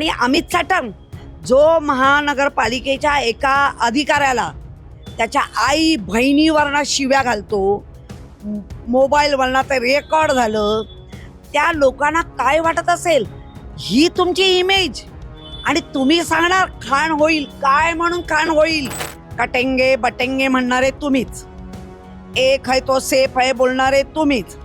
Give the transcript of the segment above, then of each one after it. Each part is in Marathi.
आणि अमित साटम जो महानगरपालिकेच्या एका अधिकाऱ्याला त्याच्या आई बहिणीवरनं शिव्या घालतो मोबाईलवरनं ते रेकॉर्ड झालं त्या लोकांना काय वाटत असेल? ही तुमची इमेज आणि तुम्ही सांगणार खाण होईल. काय म्हणून खाण होईल? कटेंगे बटेंगे म्हणणारे तुम्हीच. एक आहे तो सेफ आहे बोलणारे तुम्हीच.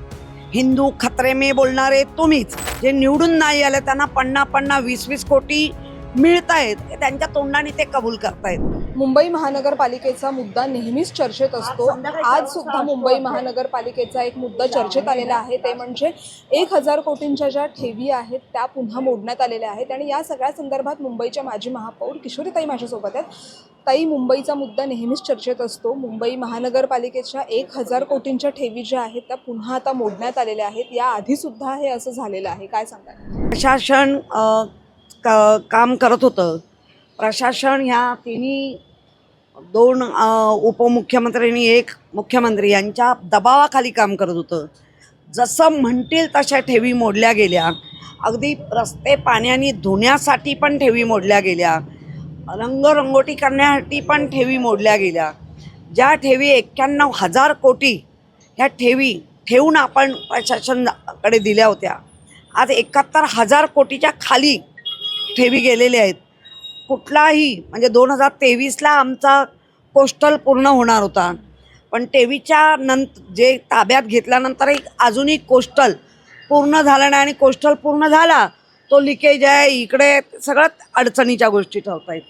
हिंदू खतरे में बोलणारे तुम्हीच जे निवडून नाही आले त्यांना पन्ना पन्ना वीस वीस कोटी मिळत आहेत त्यांच्या तोंडाने ते कबूल करतायत. मुंबई महानगरपालिकेचा मुद्दा नेहमीच चर्चेत असतो. आज सुद्धा मुंबई महानगरपालिकेचा एक मुद्दा चर्चेत आलेला आहे. ते म्हणजे एक हजार कोटींच्या ज्या ठेवी आहेत त्या पुन्हा मोडण्यात आलेल्या आहेत. आणि या सगळ्या संदर्भात मुंबईच्या माजी महापौर किशोरीताई माझ्यासोबत आहेत. ताई मुंबईचा मुद्दा नेहमीच चर्चेत असतो. मुंबई महानगरपालिकेच्या एक हजार कोटींच्या ठेवी ज्या आहेत त्या पुन्हा आता मोडण्यात आलेल्या आहेत. या आधी सुद्धा हे असं झालेलं आहे. काय सांगाल? प्रशासन काम करत होतं. प्रशासन ह्या तिन्ही दोन उपमुख्यमंत्र्यांनी एक मुख्यमंत्री यांच्या दबावाखाली काम करत होतं. जसं म्हणतील तशा ठेवी मोडल्या गेल्या. अगदी रस्ते पाण्याने धुण्यासाठी पण ठेवी मोडल्या गेल्या. रंगरंगोटी करण्यासाठी पण ठेवी मोडल्या गेल्या. ज्या ठेवी एक्क्याण्णव हजार कोटी ह्या ठेवी ठेवून आपण प्रशासनाकडे दिल्या होत्या. आज एकाहत्तर हजार कोटीच्या खाली ठेवी गेलेल्या आहेत. कुठलाही म्हणजे दोन हजार तेवीसला आमचा कोस्टल पूर्ण होणार होता. पण तेवीसच्या नंत जे ताब्यात घेतल्यानंतर एक अजूनही कोस्टल पूर्ण झालं नाही आणि कोस्टल पूर्ण झाला तो लिकेज आहे इकडे सगळ्यात अडचणीच्या गोष्टी ठरत आहेत.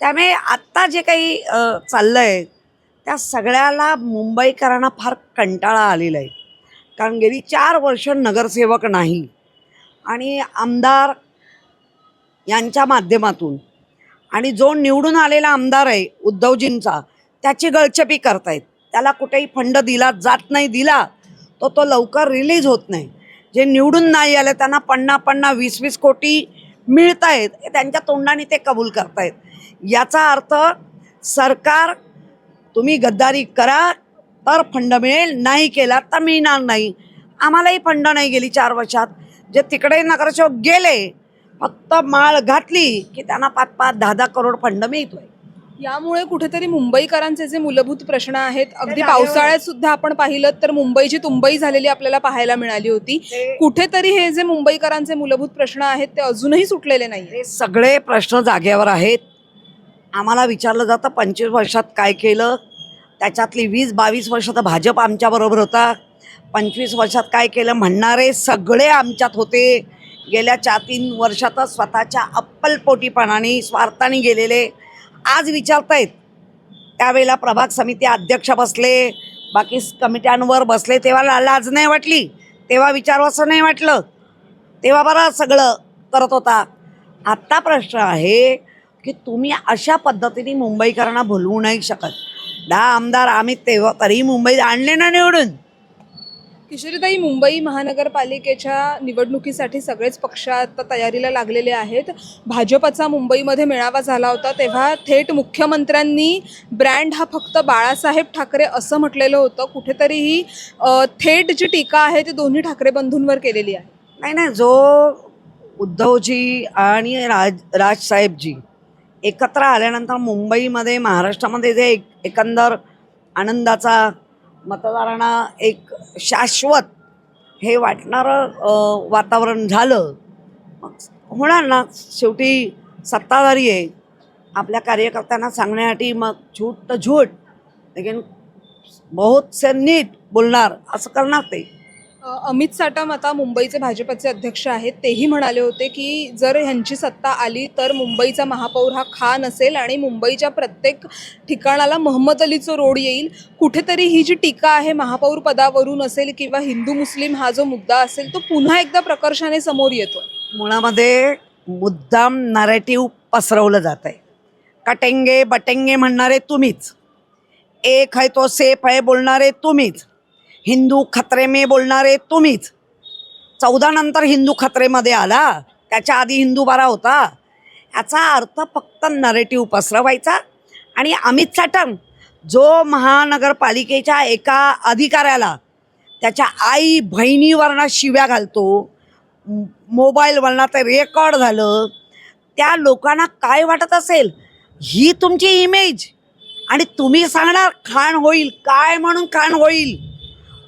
त्यामुळे आत्ता जे काही चाललं आहे त्या सगळ्याला मुंबईकरांना फार कंटाळा आलेला आहे. कारण गेली चार वर्ष नगरसेवक नाही. आणि आमदार यांच्या माध्यमातून आणि जो निवडून आलेला आमदार आहे उद्धवजींचा त्याची गळचपी करतायत. त्याला कुठेही फंड दिला जात नाही दिला तो तो लवकर रिलीज होत नाही. जे निवडून नाही आले त्यांना पन्ना पन्ना वीस वीस कोटी मिळत आहेत हे त्यांच्या तोंडाने ते कबूल करतायत. याचा अर्थ सरकार तुम्ही गद्दारी करा तर फंड मिळेल नाही केला तर मिळणार नाही. आम्हालाही फंड नाही गेली चार वर्षात. जे तिकडे नगरसेवक गेले फक्त माळ घातली की त्यांना पाच पाच दहा दहा करोड फंड मिळतोय. यामुळे कुठेतरी मुंबईकरांचे जे मूलभूत प्रश्न आहेत अगदी. पावसाळ्यात सुद्धा आपण पाहिलं तर मुंबईची तुंबई झालेली आपल्याला पाहायला मिळाली होती. कुठेतरी हे जे मुंबईकरांचे मूलभूत प्रश्न आहेत ते अजूनही सुटलेले नाही हे सगळे प्रश्न जागेवर आहेत. आम्हाला विचारलं जातं पंचवीस वर्षात काय केलं? त्याच्यातली वीस बावीस वर्ष तर भाजप आमच्याबरोबर होता. पंचवीस वर्षात काय केलं? म्हणणारे सगळे आमच्यात होते. गेल्या चार तीन वर्षातच स्वतःच्या अप्पलपोटीपणाने स्वार्थाने गेलेले आज विचारतायत. त्यावेळेला प्रभाग समिती अध्यक्ष बसले बाकी कमिट्यांवर बसले तेव्हा लाज नाही वाटली तेव्हा विचारवंसं नाही वाटलं. तेव्हा बरं सगळं करत होता. आत्ता प्रश्न आहे की तुम्ही अशा पद्धतीने मुंबईकरांना भुलवू नाही शकत. दहा आमदार आम्ही तेव्हा तरी मुंबईत आणले ना निवडून? किशोरीताई मुंबई महानगरपालिकेच्या निवडणुकीसाठी सगळेच पक्ष आता तयारीला लागलेले आहेत. भाजपचा मुंबईमध्ये मेळावा झाला होता तेव्हा थेट मुख्यमंत्र्यांनी ब्रँड हा फक्त बाळासाहेब ठाकरे असं म्हटलेलं होतं. कुठेतरी ही थेट जी टीका आहे ती दोन्ही ठाकरे बंधूंवर केलेली आहे. नाही नाही जो उद्धवजी आणि राज राजसाहेबजी एकत्र आल्यानंतर मुंबईमध्ये महाराष्ट्रामध्ये जे एक एकंदर आनंदाचा मतदारांना एक शाश्वत हे वाटणारं वातावरण झालं होणार ना? शेवटी सत्ताधारी आहे. आपल्या कार्यकर्त्यांना सांगण्यासाठी मग झूट तर झूट लेकिन बहुत से नीट बोलणार असं करणार ते. अमित साटम आता मुंबईचे भाजपचे अध्यक्ष आहेत. तेही म्हणाले होते की जर ह्यांची सत्ता आली तर मुंबईचा महापौर हा खान असेल आणि मुंबईच्या प्रत्येक ठिकाणाला मोहम्मद अलीचं रोड येईल. कुठेतरी ही जी टीका आहे महापौर पदावरून असेल किंवा हिंदू मुस्लिम हा जो मुद्दा असेल तो पुन्हा एकदा प्रकर्षाने समोर येतो मुळामध्ये मुद्दाम नरेटिव्ह पसरवलं जात आहे कटेंगे बटेंगे म्हणणारे तुम्हीच. एक आहे तो सेफ आहे बोलणारे तुम्हीच. हिंदू खतरे में बोलणारे तुम्हीच. चौदा नंतर हिंदू खतरेमध्ये आला त्याच्या आधी हिंदू बरा होता. याचा अर्थ फक्त नरेटिव्ह पसरवायचा आणि अमित साटम जो महानगरपालिकेच्या एका अधिकाऱ्याला त्याच्या आई बहिणीवरनं शिव्या घालतो मोबाईलवरनं ते रेकॉर्ड झालं त्या लोकांना काय वाटत असेल? ही तुमची इमेज आणि तुम्ही सांगणार खाण होईल. काय म्हणून खाण होईल?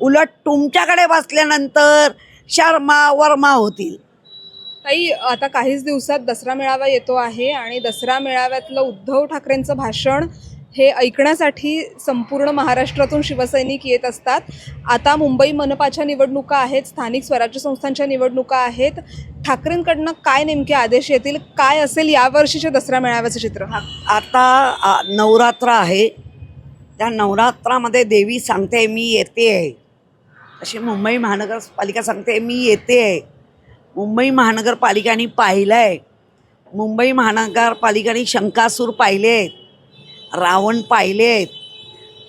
उलट तुमच्याकडे बसल्यानंतर शर्मा वर्मा होतील. ताई आता काहीच दिवसात दसरा मेळावा येतो आहे आणि दसरा मेळाव्यातलं उद्धव ठाकरेंचं भाषण हे ऐकण्यासाठी संपूर्ण महाराष्ट्रातून शिवसैनिक येत असतात. आता मुंबई मनपाच्या निवडणुका आहेत स्थानिक स्वराज्य संस्थांच्या निवडणुका आहेत. ठाकरेंकडनं काय नेमके आदेश येतील काय असेल यावर्षीच्या दसरा मेळाव्याचं चित्र? आता नवरात्र आहे. त्या नवरात्रामध्ये देवी सांगते मी येते आहे. अशी मुंबई महानगरपालिका सांगते मी येते आहे. मुंबई महानगरपालिकाने पाहिलं आहे. मुंबई महानगरपालिकाने शंकासूर पाहिले आहेत. रावण पाहिले आहेत.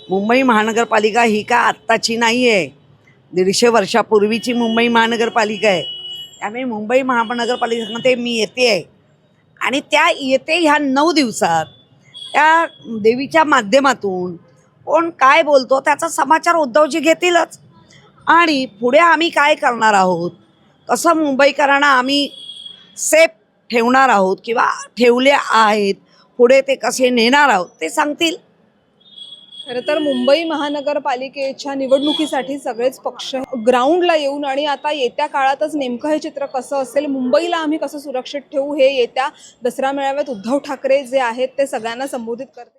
मुंबई महानगरपालिका ही का आत्ताची नाही आहे? दीडशे वर्षापूर्वीची मुंबई महानगरपालिका आहे. त्यामुळे मुंबई महानगरपालिका सांगते मी येते आहे. आणि त्या येते ह्या नऊ दिवसात त्या देवीच्या माध्यमातून कोण काय बोलतो त्याचा समाचार उद्धवजी घेतीलच. आणि पुढे आम्ही काय करणार आहोत? कसं मुंबईकरांना आम्ही सेफ ठेवणार आहोत किंवा ठेवले आहेत? पुढे ते कसे नेणार आहोत ते सांगतील. खरं तर मुंबई महानगरपालिकेच्या निवडणुकीसाठी सगळेच पक्ष ग्राउंडला येऊन आणि आता येत्या काळातच नेमकं हे चित्र कसं असेल मुंबईला आम्ही कसं सुरक्षित ठेवू हे येत्या दसरा मेळाव्यात उद्धव ठाकरे जे आहेत ते सगळ्यांना संबोधित करते